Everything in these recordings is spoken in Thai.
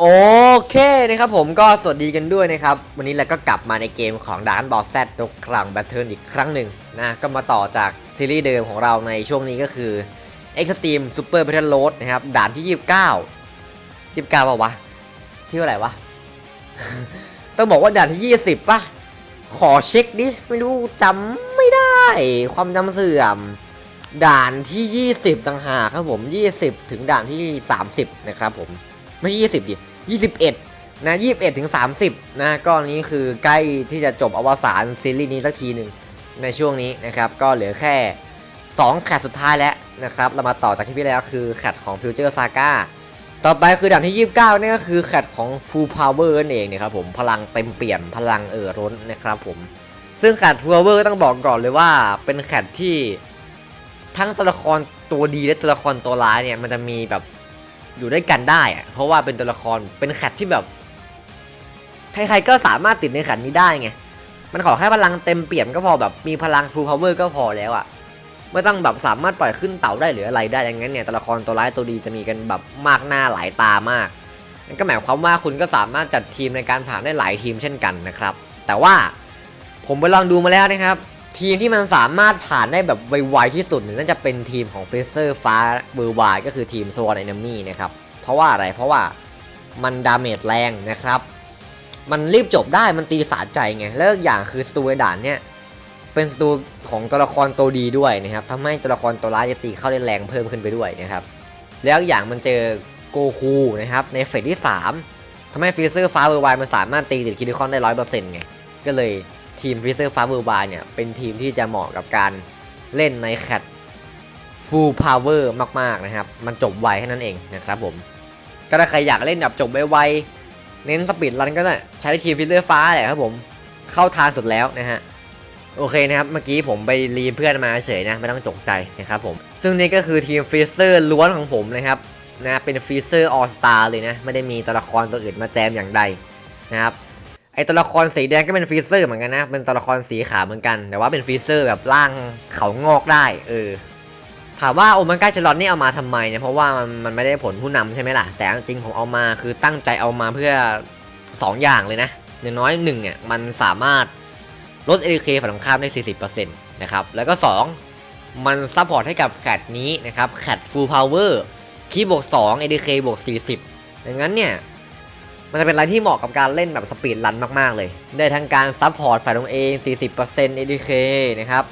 โอเคนะครับผมก็สวัสดีกันด้วยนะครับ วันนี้เราก็กลับมาในเกมของดานบอสแซดตกครั้งแบทเทิลอีกครั้งหนึ่งนะก็มาต่อจากซีรีส์เดิมของเราในช่วงนี้ก็คือ Extreme Super Battle Road นะครับด่านที่ 29 29ป่าวะที่เท่าไหร่วะ ต้องบอกว่าด่านที่ 20ป่ะ ขอเช็คดิ ไม่รู้จำไม่ได้ ความจำเสื่อม ด่านที่ 20 ต่างหากครับผม 20 ถึงด่านที่ 30 นะครับผม ไม่ใช่20ดิ21นะ21ถึง30นะก็นี้คือใกล้ที่จะจบอวสานซีรีส์นี้สักทีหนึ่งในช่วงนี้นะครับ ก็เหลือแค่2แคทสุดท้ายแล้วนะครับ เรามาต่อจากที่พี่แล้วคือแคทของ Future Saga ต่อไปคือด่านที่ 29นี่ก็คือแคทของ Full Power นั่นเองนะครับผมพลังเต็มเปี่ยมพลังเอ่อร้นนะครับผมซึ่งแคท Full Power ต้องบอกก่อนเลยว่าเป็นแคทที่ทั้งตัวละครตัวดีและตัวละครตัวร้ายเนี่ยมันจะมีแบบ อยู่ด้วยกันได้อะเพราะว่าเป็นตัวละครเป็นแคทที่แบบ ใครๆก็สามารถติดในแคทนี้ได้ไง มันขอแค่พลังเต็มเปี่ยมก็พอแบบมีพลัง full power ก็พอแล้วอะไม่ต้องแบบสามารถปล่อยขึ้นเต่าได้หรืออะไรได้อย่างนั้นเนี่ยตัวละครตัวร้ายตัวดีจะมีกันแบบมากหน้าหลายตามากนั่นก็หมายความว่าคุณก็สามารถจัดทีมในการผ่านได้หลายทีมเช่นกันนะครับ แต่ว่าผมไปลองดูมาแล้วนะครับ ทีมที่มันสามารถผ่านได้แบบไวๆที่สุดน่าจะเป็นทีมของเฟเซอร์ฟ้าเบอร์วายก็คือทีมโซนไอนามี่นะครับ เพราะว่าอะไรเพราะว่ามันดาเมจแรงนะครับ มันรีบจบได้มันตีสาใจไง แล้วอีกอย่างคือสตูไอด่านเนี่ยเป็นสตูของตัวละครตัวดีด้วยนะครับทำให้ตัวละครตัวร้ายจะตีเข้าได้แรงเพิ่มขึ้นไปด้วยนะครับ แล้วอีกอย่างมันเจอโกคูนะครับในเฟสที่ 3ทำให้ฟีเซอร์ฟ้าเบอร์วายมันสามารถตีติดคิดิคอนได้ร้อยเปอร์เซ็นต์ไง ก็เลย ทีมฟรีเซอร์ฟ้าเบอร์วายเนี่ย เป็นทีมที่จะเหมาะกับการเล่นในแคท full power มาก ๆ นะครับ มันจบไวแค่นั้นเองนะครับผม ก็ถ้าใครอยากเล่นแบบจบไวๆเน้นสปีดรันก็ได้ใช้ทีมฟิลเลอร์ฟ้าแหละครับผม เข้าทางสุดแล้วนะฮะ โอเคนะครับ เมื่อกี้ผมไปรีเพื่อนมาเฉยนะ ไม่ต้องตกใจนะครับผม ซึ่งนี่ก็คือทีมฟีเซอร์ล้วนของผมนะครับนะเป็นฟีเซอร์ออสตาเลยนะ ไม่ได้มีตัวละครตัวอื่นมาแจมอย่างใดนะครับ ไอตัวละครสีแดงก็เป็นฟรีเซอร์เหมือนกันนะ เป็นตัวละครสีขาวเหมือนกัน แต่ว่าเป็นฟรีเซอร์แบบร่างเขางอกได้ เออ ถามว่าโอมันก้าชลอนนี่เอามาทำไมเนี่ย เพราะว่ามันมันไม่ได้ผลผู้นำใช่ไหมล่ะ แต่จริงๆผมเอามาคือตั้งใจเอามาเพื่อ 2 อย่างเลยนะ อย่างน้อยหนึ่งเนี่ยมันสามารถลด ADK ฝั่งตรงข้ามได้ 40%นะครับ แล้วก็ 2 มันซัพพอร์ตให้กับแคทนี้นะครับ แคท Full Power คีย์บวก2 ADK บวก40อย่างนั้นเนี่ย มันจะเป็นอะไรที่เหมาะกับการเล่นแบบสปีดรันมากๆเลย ได้ทั้งการซัพพอร์ตฝ่ายตรงเอง 40% ADK นะครับ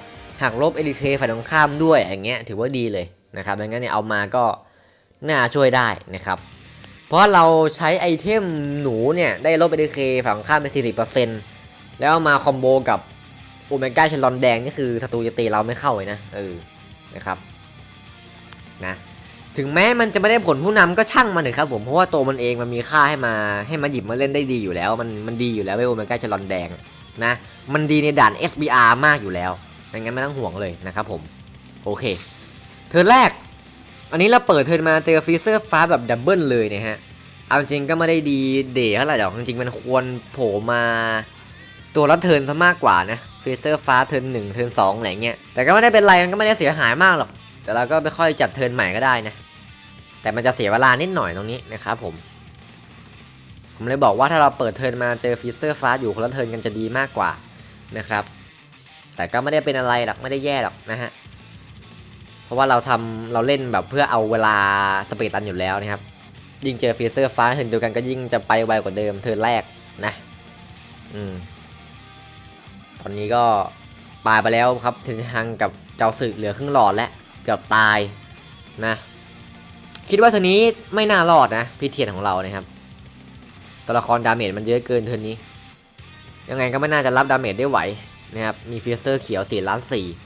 หักลบ ADK ฝ่ายตรงข้ามด้วยอย่างเงี้ยถือว่าดีเลยนะครับดังนั้นเนี่ยเอามาก็น่าช่วยได้นะครับ เพราะเราใช้ไอเทมหนูเนี่ยได้ลบ ADK ฝ่ายตรงข้ามไป 40%แล้วเอามาคอมโบกับโอเมก้าชลอนแดงนี่คือศัตรูจะตีเราไม่เข้าเลยนะเออนะครับนะ ถึงแม้มันจะไม่ได้ผลผู้นำก็ช่างมันเถอะครับผมเพราะว่าตัวมันเองมันมีค่าให้มาให้มาหยิบมาเล่นได้ดีอยู่แล้ว มันมันดีอยู่แล้วไอ้โอเมก้าชลอนแดงนะ มันดีในด่าน SBR มากอยู่แล้วไม่งั้นไม่ต้องห่วงเลยนะครับผมโอเค เทิร์นแรก อันนี้เราเปิดเทิร์นมาเจอฟีเซอร์ฟ้าแบบดับเบิลเลยนะฮะเอาจริงก็ไม่ได้ดีเด๋เท่าไหร่หรอกจริงๆมันควรโผล่มาตัวละเทิร์นซะมากกว่านะฟีเซอร์ฟ้าเทิร์นหนึ่งเทิร์นสองอะไรเงี้ยแต่ก็ไม่ได้เป็นไรมันก็ไม่ได้เสียหายมากหรอกแต่เราก็ไปค่อยจัดเทิร์นใหม่ก็ได้นะ แต่มันจะเสียเวลานิดหน่อยตรงนี้นะครับผม ผมเลยบอกว่าถ้าเราเปิดเทิร์นมาเจอฟรีเซอร์ฟ้าอยู่คนละเทิร์นกันจะดีมากกว่านะครับ แต่ก็ไม่ได้เป็นอะไรหรอกไม่ได้แย่หรอกนะฮะ เพราะว่าเราทำเราเล่นแบบเพื่อเอาเวลาสปีดรันอยู่แล้วนะครับ ยิ่งเจอฟีเซอร์ฟ้าเทิร์นเดียวกันก็ยิ่งจะไปไวกว่าเดิมเทิร์นแรกนะ อืม ตอนนี้ก็ปลายไปแล้วครับเทนฮังกับเจ้าสึกเหลือครึ่งหลอดแล้วเกือบตายนะ คิดว่าเทอร์นี้ไม่น่ารอดนะพี่เทียนของเรานะครับ ตัวละครดาเมจมันเยอะเกินเทอร์นี้ ยังไงก็ไม่น่าจะรับดาเมจได้ไหวนะครับมีฟีเซอร์เขียว4ล้าน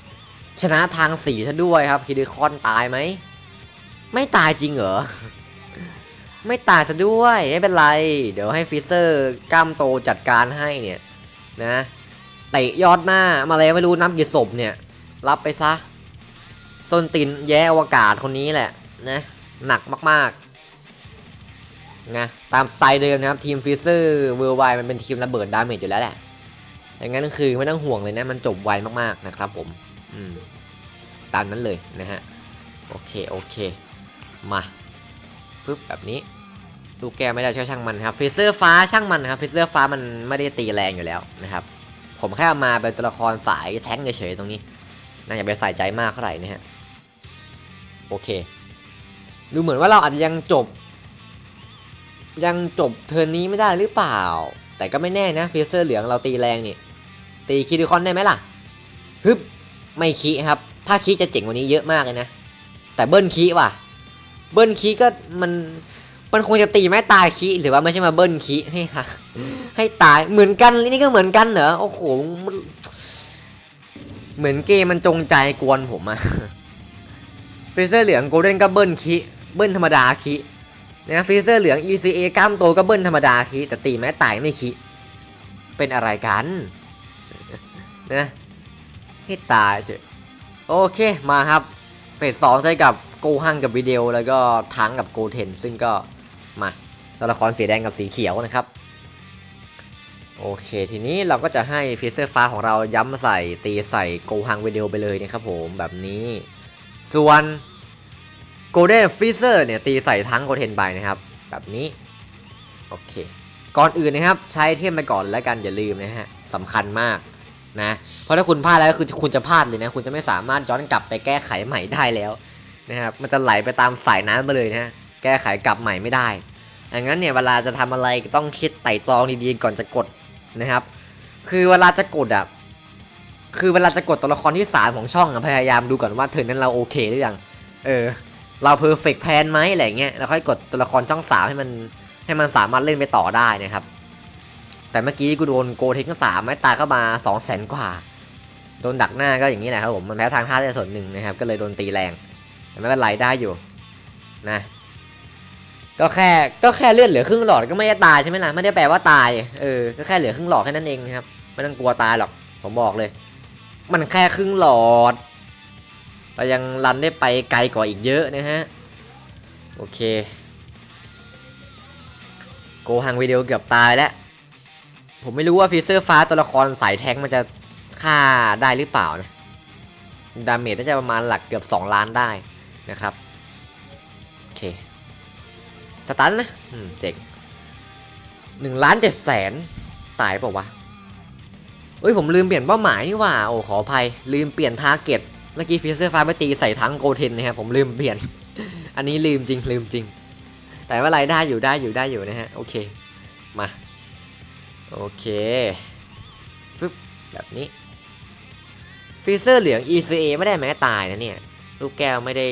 4ชนะทาง4ซะด้วยครับคิดิคอนตายไหม ไม่ตายจริงเหรอ ไม่ตายซะด้วย ไม่เป็นไร เดี๋ยวให้ฟีเซอร์กล้ามโตจัดการให้เนี่ยนะเตะยอดหน้ามาเลยไม่รู้นับกี่ศพเนี่ย รับไปซะส้นตินแย่อวกาศคนนี้แหละนะ หนักมากๆนะตามสไตล์เดิมนะครับทีมฟีเซอร์เวอร์ไวมันเป็นทีมระเบิดดาเมจอยู่แล้วแหละอย่างนั้นคือไม่ต้องห่วงเลยนะ มันจบไวมากๆนะครับผมอืมตามนั้นเลยนะฮะโอเคโอเคมาปึ๊บแบบนี้ลูกแก้วไม่ได้ช่วยช่างมันครับฟิเซอร์ฟ้าช่างมันครับฟิเซอร์ฟ้ามันไม่ได้ตีแรงอยู่แล้วนะครับ ผมแค่เอามาเป็นตัวละครสายแท้งเฉยๆตรงนี้น่าอย่าไปใส่ใจมากเท่าไหร่นะฮะโอเค ดูเหมือนว่าเราอาจจะยังจบ ยังจบเทิร์นนี้ไม่ได้หรือเปล่า แต่ก็ไม่แน่นะฟิเซอร์เหลืองเราตีแรงนี่ ตีคิริคอนได้ไหมล่ะฮึบไม่คีครับ ถ้าคีจะเจ๋งกว่านี้เยอะมากเลยนะ แต่เบิ้ลคีว่ะ เบิ้ลคีก็มันมันคงจะตีไม่ตายคีหรือว่าไม่ใช่มาเบิ้ลคีให้ค่ะให้ตายเหมือนกันนี่ก็เหมือนกันเหรอโอ้โหเหมือนเกมมันจงใจกวนผมอะฟิเซอร์เหลืองโกลเด้นก็เบิ้ลคี เบิ้ลธรรมดาคีนะฟิเซอร์เหลือง ECA กล้ามโตก็เบิ้ลธรรมดาคีแต่ตีแม้ตายไม่คีเป็นอะไรกันนะให้ตายเถอะโอเคมาครับ เฟสสองใช้กับโกฮังกับวิดีโอแล้วก็ทังกับโกเทน ซึ่งก็มาตัวละครสีแดงกับสีเขียวนะครับ โอเคทีนี้เราก็จะให้ฟิเซอร์ฟ้าของเราย้ำใส่ตีใส่โกฮังวิดีโอไปเลยนะครับผมแบบนี้ ส่วน โกลเด้นฟิเซอร์เนี่ยตีใส่ทั้งโกเทนไปนะครับ แบบนี้ โอเค ก่อนอื่นนะครับ ใช้เทมไปก่อนแล้วกันอย่าลืมนะฮะสำคัญมากนะ เพราะถ้าคุณพลาดแล้วคือคุณจะพลาดเลยนะ คุณจะไม่สามารถย้อนกลับไปแก้ไขใหม่ได้แล้วนะครับมันจะไหลไปตามสายน้ำไปเลยนะแก้ไขกลับใหม่ไม่ได้ดังนั้นเนี่ยเวลาจะทำอะไรต้องคิดไต่ตรองดีๆก่อนจะกดนะครับ คือเวลาจะกดอะคือเวลาจะกดตัวละครที่สามของช่องอะพยายามดูก่อนว่าเทิร์นนั้นเราโอเคหรือยังเออ เราเพอร์เฟกต์แพนไหมอะไรเงี้ยแล้วค่อยกดตัวละครช่องสามให้มันให้มันสามารถเล่นไปต่อได้นะครับ แต่เมื่อกี้กูโดนโกเทคสามไม้ตายเข้ามา2 0 0แสนกว่า โดนดักหน้าก็อย่างนี้แหละครับผม มันแพ้ทางท่าได้ส่วนหนึ่งนะครับ ก็เลยโดนตีแรง แต่ไม่เป็นไรได้อยู่นะ ก็แค่ก็แค่เลือดเหลือครึ่งหลอดก็ไม่ได้ตายใช่ไหมล่ะ ไม่ได้แปลว่าตาย เออ ก็แค่เหลือครึ่งหลอดแค่นั้นเองนะครับ ไม่ต้องกลัวตายหรอก ผมบอกเลย มันแค่ครึ่งหลอด เรายังรันได้ไปไกลกว่าอีกเยอะนะฮะ โอเค โกฮังวิดีโอเกือบตายแล้ว ผมไม่รู้ว่าฟีเซอร์ฟ้าตัวละครสายแทงมันจะฆ่าได้หรือเปล่านะ ดาเมจน่าจะประมาณหลักเกือบ 2 ล้านได้นะครับ โอเค สตันนะ อืม เจ๋งหนึ่งล้านเจ็ดแสนตายเปล่าวะเอ้ยผมลืมเปลี่ยนเป้าหมายนี่ว่า โอ้ขออภัย ลืมเปลี่ยนทาร์เก็ต มื่อกี้ฟีเซอร์ฟ้าไปตีใส่ทั้งโกเทนนะครับผมลืมเปลี่ยน อันนี้ลืมจริงลืมจริง แต่ว่าไรได้อยู่ได้อยู่ได้อยู่นะฮะโอเคมาโอเคฟึบแบบนี้ฟีเซอร์เหลือง ECA ไม่ได้แม้ตายนะเนี่ยลูกแก้วไม่ได้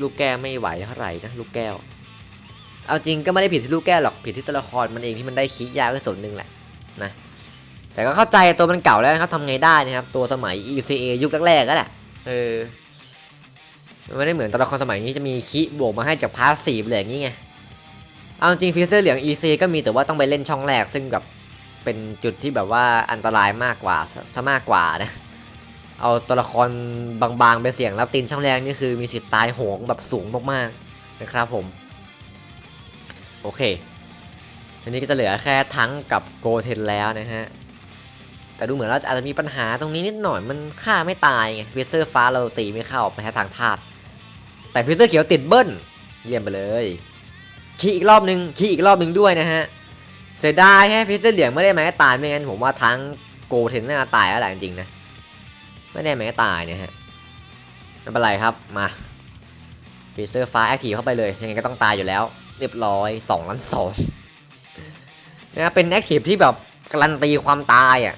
ลูกแก้วไม่ไหวเท่าไหร่นะลูกแก้ว เอาจริงก็ไม่ได้ผิดที่ลูกแก้วหรอกผิดที่ตัวละครมันเองที่มันได้คีย์ยาก็ส่วนหนึ่งแหละนะแต่ก็เข้าใจตัวมันเก่าแล้วนะครับทำไงได้นะครับตัวสมัย ECA ยุคแรกๆก็แหละ เออมันไม่ได้เหมือนตัวละครสมัยนี้จะมีคิบวกมาให้จากพาสซีฟเลยอย่างนี้ไง เอาจริงฟีเซอร์เหลือง EC ก็มีแต่ว่าต้องไปเล่นช่องแรกซึ่งแบบเป็นจุดที่แบบว่าอันตรายมากกว่าซะมากกว่านะ เอาตัวละครบางๆ ไปเสี่ยงแล้วตีนช่องแรกนี่คือมีสิทธิ์ตายโหงแบบสูงมากๆนะครับผม โอเคทีนี้ก็จะเหลือแค่ทั้งกับโกเทนแล้วนะฮะ แต่ดูเหมือนเราอาจจะมีปัญหาตรงนี้นิดหน่อยมันฆ่าไม่ตายไงฟีเซอร์ฟ้าเราตีไม่เข้าไปทางธาตุแต่ฟีเซอร์เขียวติดเบิ้ลเยี่ยมไปเลยขี่อีกรอบนึงขี่อีกรอบนึงด้วยนะฮะเสียดายแค่ฟิสเซอร์เหลืองไม่ได้แม้ตายไม่งั้นผมว่าทั้งโกเทนน่าตายแล้วแหละจริงๆนะไม่ได้แม้ตายเนี่ยฮะไม่เป็นไรครับมาฟิสเซอร์ฟ้าแอคทีฟเข้าไปเลยยังไงก็ต้องตายอยู่แล้ว เรียบร้อย2ล้านสองนะเป็นแอคทีฟที่แบบการันตีความตายอะ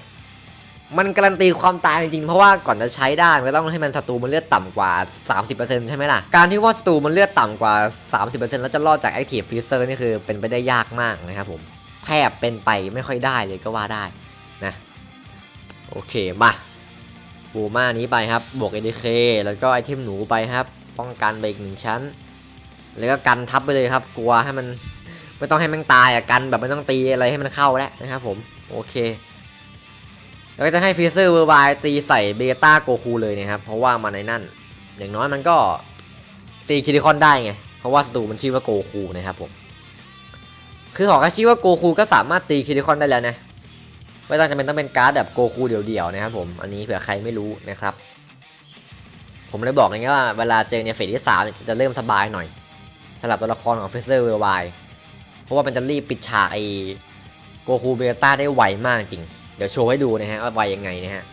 มันการันตีความตายจริงๆ เพราะว่าก่อนจะใช้ได้มันก็ต้องให้มันศัตรูมันเลือดต่ำกว่า 30%ใช่ไหมล่ะ การที่ว่าศัตรูมันเลือดต่ำกว่า 30%แล้วจะรอดจาก Active Freezer นี่คือเป็นไปได้ยากมากนะครับผมแทบเป็นไปไม่ค่อยได้เลยก็ว่าได้นะโอเคมาบูมานี้ไปครับ บวก ADK แล้วก็ไอเทมหนูไปครับ ป้องกันไปอีกหนึ่งชั้น แล้วก็กันทับไปเลยครับ กลัวให้มันไม่ต้องให้มันตายอะกันแบบไม่ต้องตีอะไรให้มันเข้าแล้วนะครับผมโอเค แล้วก็จะให้ฟีเซอร์เวอร์บายตีใส่เบต้าโกคูเลยนะครับ เพราะว่ามันในนั่น อย่างน้อยมันก็ตีคิริคอนได้ไง เพราะว่าศัตรูมันชื่อว่าโกคูนะครับผม คือหอกชื่อว่าโกคูก็สามารถตีคิริคอนได้แล้วนะ ไม่ต้องจำเป็นต้องเป็นการ์ดแบบโกคูเดี่ยวๆนะครับผม อันนี้เผื่อใครไม่รู้นะครับ ผมเลยบอกอย่างนี้ว่าเวลาเจอในเฟสที่สามจะเริ่มสบายหน่อยสำหรับตัวละครของฟีเซอร์เวอร์บายเพราะว่ามันจะรีบปิดฉากไอโกคูเบต้าได้ไวมากจริง เดี๋ยวโชว์ให้ดูนะฮะว่าไวยังไงนะฮะ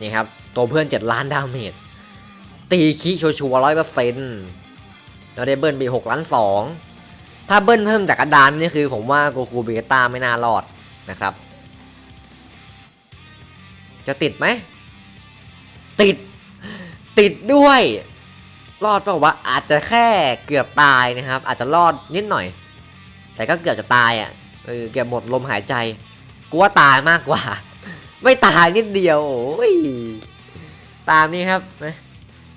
นี่ครับตัวเพื่อน 7 ล้านดาเมจตีคิชัวร์ร้อยเปอร์เซ็นต์เราได้เบิ้ลไป6ล้าน2ถ้าเบิ้ลเพิ่มจากกระดานนี่คือผมว่าโกคูเบต้าไม่น่ารอดนะครับ จะติดไหม ติด ติดด้วย รอดเปล่าวะอาจจะแค่เกือบตายนะครับ อาจจะรอดนิดหน่อย แต่ก็เกือบจะตายอะเออเกือบหมดลมหายใจ กูว่าตายมากกว่า ไม่ตายนิดเดียวโอ้ยตามนี้ครับนะ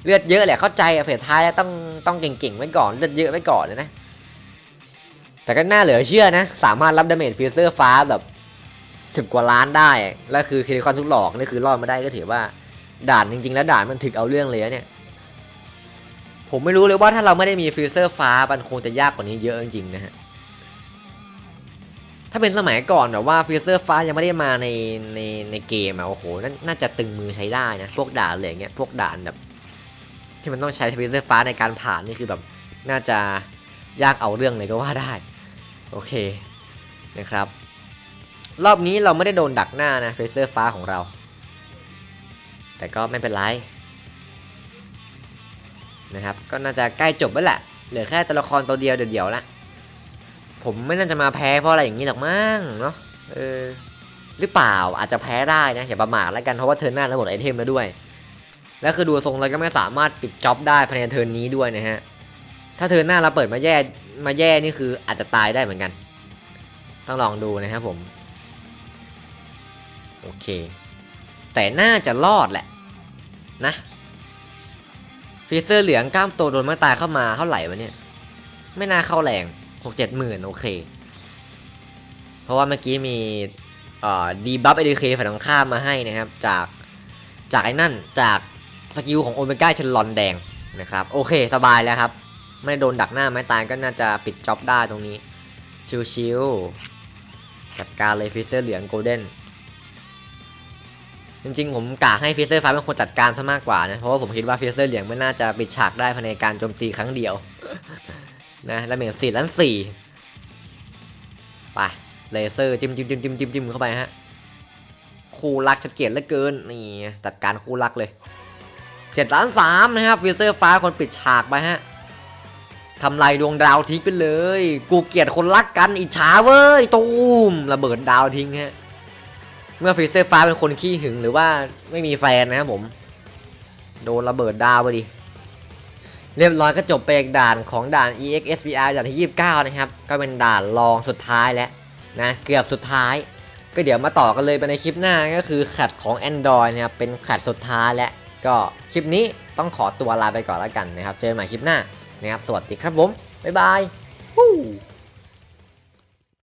เลือดเยอะแหละเข้าใจอะเฟสท้ายแล้วต้องต้องเก่งๆไว้ก่อนเลือดเยอะไว้ก่อนเลยนะ แต่ก็น่าเหลือเชื่อนะ สามารถรับดาเมจฟิลเซอร์ฟ้าแบบสิบกว่าล้านได้แล้วคือคิริคอนทุกหลอกนี่คือรอดมาได้ก็ถือว่า ด่านจริง ๆ แล้วด่านมันถึกเอาเรื่องเลยเนี่ย ผมไม่รู้เลยว่าถ้าเราไม่ได้มีฟิลเซอร์ฟ้ามันคงจะยากกว่านี้เยอะจริงๆนะฮะ ถ้าเป็นสมัยก่อนแบบว่าฟิลเซอร์ฟ้ายังไม่ได้มาในในในเกมอะโอ้โหนน่าจะตึงมือใช้ได้นะ พวกด่านเลยอย่างเงี้ยพวกด่านแบบ ที่มันต้องใช้ฟิลเซอร์ฟ้าในการผ่านนี่คือแบบน่าจะยากเอาเรื่องเลยก็ว่าได้ โอเคนะครับ รอบนี้เราไม่ได้โดนดักหน้านะฟิลเซอร์ฟ้าของเรา แต่ก็ไม่เป็นไรนะครับ ก็น่าจะใกล้จบแล้วแหละเหลือแค่ตัวละครตัวเดียวเดี๋ยวๆละ ผมไม่น่าจะมาแพ้เพราะอะไรอย่างนี้หรอกมั้งเนาะเออหรือเปล่าอาจจะแพ้ได้นะอย่าประมาทแล้วกันเพราะว่าเทิร์นหน้าเราหมดไอเทมแล้วด้วย แล้วคือดูทรงเราก็ไม่สามารถปิดจ็อบได้ภายในเทิร์นนี้ด้วยนะฮะถ้าเทิร์นหน้าเราเปิดมาแย่มาแย่นี่คืออาจจะตายได้เหมือนกัน ต้องลองดูนะครับผมโอเค แต่น่าจะรอดแหละนะฟีเซอร์เหลืองกล้ามโตโดนม้ตายเข้ามาเท่าไหร่วะเนี่ย ไม่น่าเข้าแรง หกเจ็ดหมื่นโอเค เพราะว่าเมื่อกี้มีดีบัฟเอเดีเคฝ่ายตรงข้ามมาให้นะครับ จากจากไอ้นั่นจากสกิลของโอเมก้าชนลอนแดงนะครับ โอเคสบายแล้วครับ ไม่โดนดักหน้าไม้ตายก็น่าจะปิดจ็อบได้ตรงนี้ ชิวๆจัดการเลยฟีเซอร์เหลืองโกลเด้นจริงๆ ผมกะให้ฟิเซอร์ฟ้าเป็นคนจัดการซะมากกว่านะ เพราะว่าผมคิดว่าฟิเซอร์เหลืองไม่น่าจะปิดฉากได้ภายในการโจมตีครั้งเดียว นะแล้วเมจสี่ล้านสี่ไปเลเซอร์จิ้มจิ้มจิ้มจิ้มจิ้มจิ้มเข้าไปฮะคู่รักชัดเจนเหลือเกินนี่จัดการคู่รักเลยเจ็ดล้านสามนะครับฟิเซอร์ฟ้าคนปิดฉากไปฮะทำลายดวงดาวทิ้งไปเลย กูเกลียดคนรักกันอิจฉาเว้ยตูมระเบิดดาวทิ้งฮะเมื่อฟิเซอร์ฟ้าเป็นคนขี้หึงหรือว่าไม่มีแฟนนะครับผม โดนระเบิดดาวไปดิ เรียบร้อยก็จบไปอีกด่านของด่าน EXSBR ด่านที่ 29 นะครับ ก็เป็นด่านรองสุดท้ายแล้วนะเกือบสุดท้าย ก็เดี๋ยวมาต่อกันเลยไปในคลิปหน้าก็คือแคดของ Android นะครับเป็นแคดสุดท้ายแล้วก็คลิปนี้ต้องขอตัวลาไปก่อนแล้วกันนะครับ เจอกันใหม่คลิปหน้านะครับ สวัสดีครับผม บ๊ายบาย